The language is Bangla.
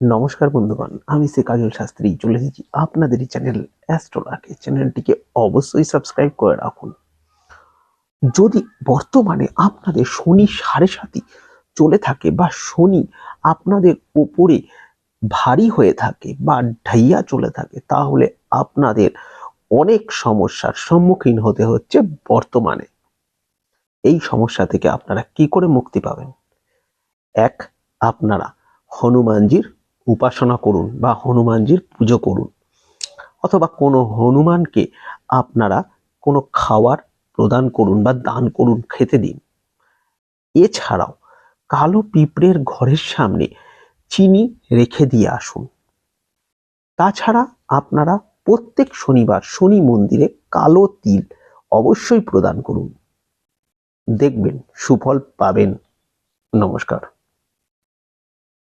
নমস্কার বন্ধুগণ, আমি সে কাজল শাস্ত্রী, চলে এসেছি আপনাদেরই চ্যানেল অ্যাস্ট্রোলাকে চ্যানেলটিকে অবশ্যই সাবস্ক্রাইব করে রাখুন। যদি বর্তমানে আপনাদের শনি সাড়ে সাতি চলে থাকে বা শনি আপনাদের ওপরে ভারী হয়ে থাকে বা ঢাইয়া চলে থাকে, তাহলে আপনাদের অনেক সমস্যার সম্মুখীন হতে হচ্ছে বর্তমানে। এই সমস্যা থেকে আপনারা কি করে মুক্তি পাবেন? এক, আপনারা হনুমানজির উপাসনা করুন বা হনুমানজির পুজো করুন। অথবা কোনো হনুমানকে আপনারা কোনো খাওয়ার প্রদান করুন বা দান করুন, খেতে দিন। এছাড়াও কালো পিঁপড়ের ঘরের সামনে চিনি রেখে দিয়ে আসুন। তাছাড়া আপনারা প্রত্যেক শনিবার শনি মন্দিরে কালো তিল অবশ্যই প্রদান করুন। দেখবেন সুফল পাবেন। নমস্কার।